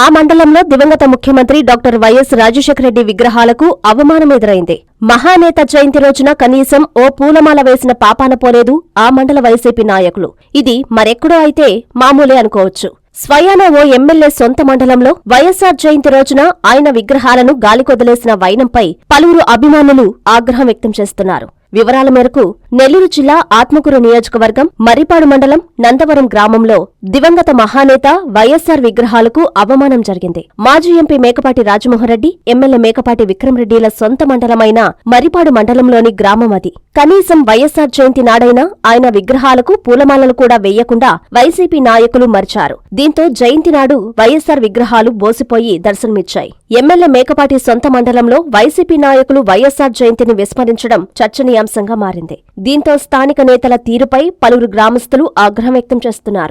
ఆ మండలంలో దివంగత ముఖ్యమంత్రి డాక్టర్ వైఎస్ రాజశేఖరరెడ్డి విగ్రహాలకు అవమానం ఎదురైంది. మహానేత జయంతి రోజున కనీసం ఓ పూలమాల వేసిన పాపాన పోలేదు ఆ మండల వైసీపీ నాయకులు. ఇది మరెక్కడో అయితే మామూలే అనుకోవచ్చు. స్వయాన ఓ ఎమ్మెల్యే సొంత మండలంలో వైఎస్సార్ జయంతి రోజున ఆయన విగ్రహాలను గాలికొదిలేసిన వైనంపై పలువురు అభిమానులు ఆగ్రహం వ్యక్తం చేస్తున్నారు. వివరాల మేరకు నెల్లూరు జిల్లా ఆత్మకూరు నియోజకవర్గం మర్రిపాడు మండలం నందవరం గ్రామంలో దివంగత మహానేత వైఎస్సార్ విగ్రహాలకు అవమానం జరిగింది. మాజీ ఎంపీ మేకపాటి రాజమోహన్రెడ్డి ఎమ్మెల్యే మేకపాటి విక్రమరెడ్డిల సొంత మండలమైన మర్రిపాడు మండలంలోని గ్రామం అది. కనీసం వైఎస్సార్ జయంతి నాడైనా ఆయన విగ్రహాలకు పూలమాలలు కూడా వేయకుండా వైసీపీ నాయకులు మరిచారు. దీంతో జయంతి నాడు వైఎస్సార్ విగ్రహాలు బోసిపోయి దర్శనమిచ్చాయి. ఎమ్మెల్యే మేకపాటి సొంత మండలంలో వైసీపీ నాయకులు వైఎస్సార్ జయంతిని విస్మరించడం చర్చనీయాంశంగా మారింది. దీంతో స్థానిక నేతల తీరుపై పలువురు గ్రామస్తులు ఆగ్రహం వ్యక్తం చేస్తున్నారు.